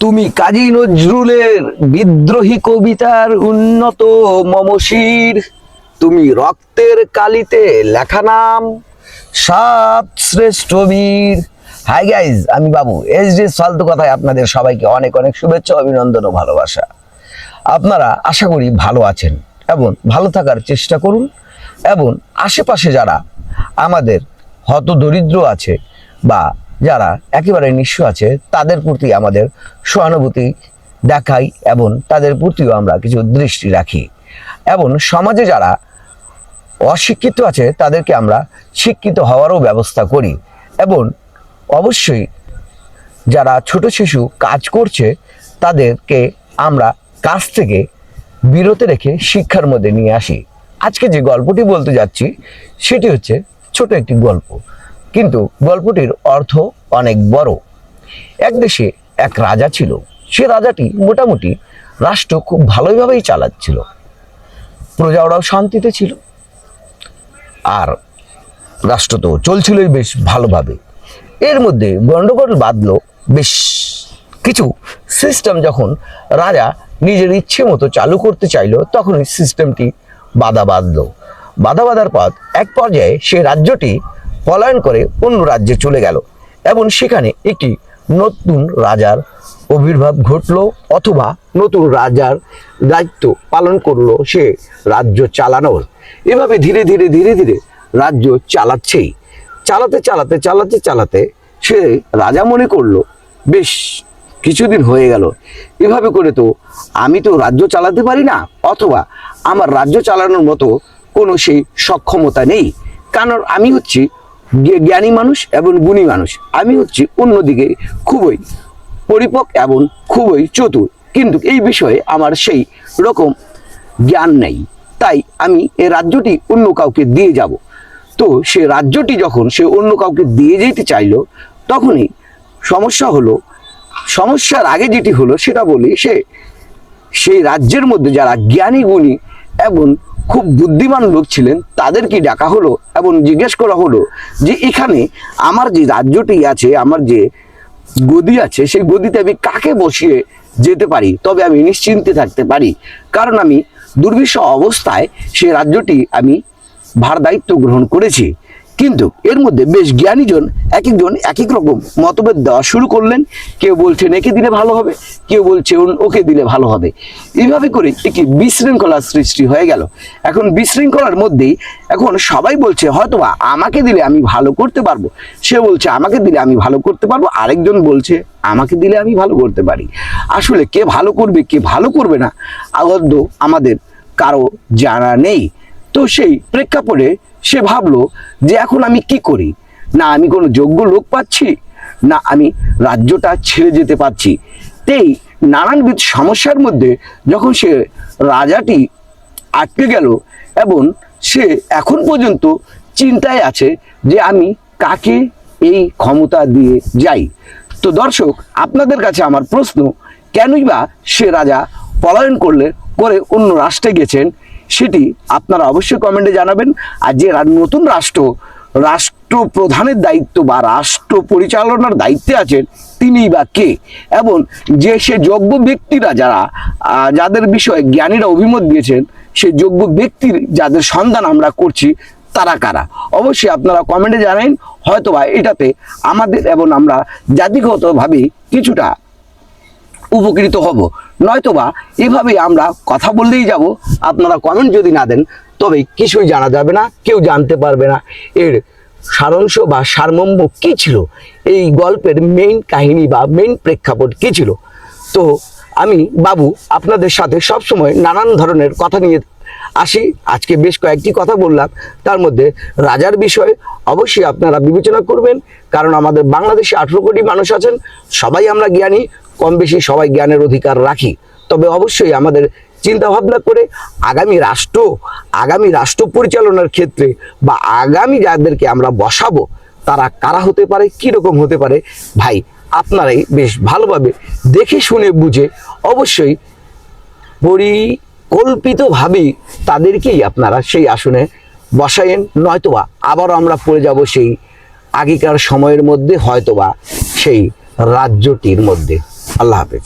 তুমি কাজী নজরুলের বিদ্রোহী কবিতার উন্নত মমশির তুমি রক্তের কালিতে লেখা নাম, সাত শ্রেষ্ঠ বীর। হাই গাইজ আমি বাবু এস ডি ফালতু কথায় আপনাদের সবাইকে অনেক অনেক শুভেচ্ছা, অভিনন্দন ও ভালোবাসা। আপনারা আশা করি ভালো আছেন এবং ভালো থাকার চেষ্টা করুন এবং আশেপাশে যারা আমাদের হত দরিদ্র আছে বা যারা একেবারে নিঃস্ব আছে, তাদের প্রতি আমাদের সহানুভূতি দেখাই এবং তাদের প্রতিও আমরা কিছু দৃষ্টি রাখি। এবং সমাজে যারা অশিক্ষিত আছে, তাদেরকে আমরা শিক্ষিত হওয়ারও ব্যবস্থা করি এবং অবশ্যই যারা ছোট শিশু কাজ করছে, তাদেরকে আমরা কাজ থেকে বিরত রেখে শিক্ষার মধ্যে নিয়ে আসি। আজকে যে গল্পটি বলতে যাচ্ছি, সেটি হচ্ছে ছোট একটি গল্প। কিন্তু গল্পটির অর্থ অনেক বড়। এক দেশে এক রাজা ছিল। সে রাজাটি মোটামুটি রাষ্ট্র খুব ভালোভাবেই চালাচ্ছিল। প্রজাওরাও শান্তিতে ছিল। আর রাষ্ট্র তো চলছিলই বেশ ভালোভাবে। এর মধ্যে গণ্ডগোল বাঁধলো বেশ কিছু সিস্টেম যখন রাজা নিজের ইচ্ছে মতো চালু করতে চাইলো তখন সিস্টেমটি বাধা বাঁধলো। বাধা বাঁধার পর এক পর্যায়ে সে রাজ্যটি পলায়ন করে অন্য রাজ্যে চলে গেল। এবং সেখানে একটি নতুন রাজার আবির্ভাব ঘটলো অথবা নতুন রাজার দায়িত্ব পালন করল সে রাজ্য চালানোর। এভাবে ধীরে ধীরে ধীরে ধীরে রাজ্য চালাচ্ছেই। চালাতে চালাতে চালাতে চালাতে সে রাজা মনে করল, বেশ, কিছুদিন হয়ে গেল। এভাবে করে তো আমি তো রাজ্য চালাতে পারি না, অথবা আমার রাজ্য চালানোর মতো কোনো সেই সক্ষমতা নেই। কারণ আমি হচ্ছি জ্ঞানী মানুষ এবং গুণী মানুষ। আমি হচ্ছি অন্যদিকে খুবই পরিপক এবং খুবই চতুর। কিন্তু এই বিষয়ে আমার সেই রকম জ্ঞান নেই। তাই আমি এই রাজ্যটি অন্য কাউকে দিয়ে যাব। তো সে রাজ্যটি যখন সে অন্য কাউকে দিয়ে যেতে চাইলো, তখনই সমস্যা হলো, সমস্যার আগে যেটি হলো সেটা বলি সে, সেই রাজ্যের মধ্যে যারা জ্ঞানী, গুণী এবং খুব বুদ্ধিমান লোক ছিলেন, তাদেরকে ডাকা হলো এবং জিজ্ঞেস করা হলো যে এখানে আমার যে রাজ্যটি আছে, আমার যে গদি আছে, সেই গদিতে আমি কাকে বসিয়ে যেতে পারি? তবে আমি নিশ্চিন্তে থাকতে পারি। কারণ আমি দুর্বিষ অবস্থায় সেই রাজ্যটি আমি ভার দায়িত্ব গ্রহণ করেছি। কিন্তু এর মধ্যে বেশ জ্ঞানীজন এক একজন এক এক রকম মতভেদ দেওয়া শুরু করলেন। কেউ বলছেন একে দিলে ভালো হবে, কেউ বলছে ওকে দিলে ভালো হবে। এইভাবে করে একটি বিশৃঙ্খলার সৃষ্টি হয়ে গেল। এখন বিশৃঙ্খলার মধ্যেই এখন সবাই বলছে, হয়তোবা আমাকে দিলে আমি ভালো করতে পারব। সে বলছে, আমাকে দিলে আমি ভালো করতে পারব। আরেকজন বলছে, আমাকে দিলে আমি ভালো করতে পারি। আসলে কে ভালো করবে, কে ভালো করবে না, আবদ্ধ আমাদের কারও জানা নেই। তো সেই প্রেক্ষাপটে সে ভাবলো যে এখন আমি কি করি? না, আমি কোনো যোগ্য লোক পাচ্ছি, না, আমি রাজ্যটা ছেড়ে যেতে পারছি। তেই নানানবিধ সমস্যার মধ্যে যখন সে রাজাটি আটকে গেল এবং সে এখন পর্যন্ত চিন্তায় আছে যে আমি কাকে এই ক্ষমতা দিয়ে যাই। তো দর্শক, আপনাদের কাছে আমার প্রশ্ন, কেনই বা সে রাজা পলায়ন করলে, করে অন্য রাষ্ট্রে গেছেন সেটি আপনারা অবশ্যই কমেন্টে জানাবেন। আর যে নতুন রাষ্ট্র রাষ্ট্র প্রধানের দায়িত্ব বা রাষ্ট্র পরিচালনার দায়িত্বে আছেন, তিনি বা কে? এবং যে সে যোগ্য ব্যক্তিরা যারা যাদের বিষয়ে জ্ঞানীরা অভিমত দিয়েছেন, সে যোগ্য ব্যক্তির যাদের সন্ধান আমরা করছি, তারা কারা? অবশ্যই আপনারা কমেন্টে জানেন হয়তোবা এটাতে আমাদের এবং আমরা জাতিগতভাবে কিছুটা উপকৃত হব। নয়তোবা এভাবেই আমরা কথা বললেই যাব। আপনারা কমেন্ট যদি না দেন, তবে কিছুই জানা যাবে না, কেউ জানতে পারবে না। এর সারাংশ বা সারমর্ম কী ছিল? এই গল্পের মেইন কাহিনী বা মেইন প্রেক্ষাপট কী ছিল? তো আমি, বাবু, আপনাদের সাথে সবসময় নানান ধরনের কথা নিয়ে আসি। আজকে বেশ কয়েকটি কথা বললাম। তার মধ্যে রাজার বিষয়ে অবশ্যই আপনারা বিবেচনা করবেন। কারণ আমাদের বাংলাদেশে আঠেরো কোটি মানুষ আছেন। সবাই আমরা জ্ঞানী। কম বেশি সবাই জ্ঞানের অধিকার রাখি। তবে অবশ্যই আমাদের চিন্তা ভাবনা করে আগামী রাষ্ট্র আগামী রাষ্ট্র পরিচালনার ক্ষেত্রে বা আগামী যাদেরকে আমরা বসাবো, তারা কারা হতে পারে কী রকম হতে পারে, ভাই আপনারাই বেশ ভালোভাবে দেখে শুনে বুঝে অবশ্যই পরিকল্পিতভাবেই তাদেরকেই আপনারা সেই আসনে বসায়েন, নয়তোবা আবারও আমরা পড়ে যাব সেই আগেকার সময়ের মধ্যে, হয়তোবা সেই রাজ্যটির মধ্যে। আল্লাহ হাফেজ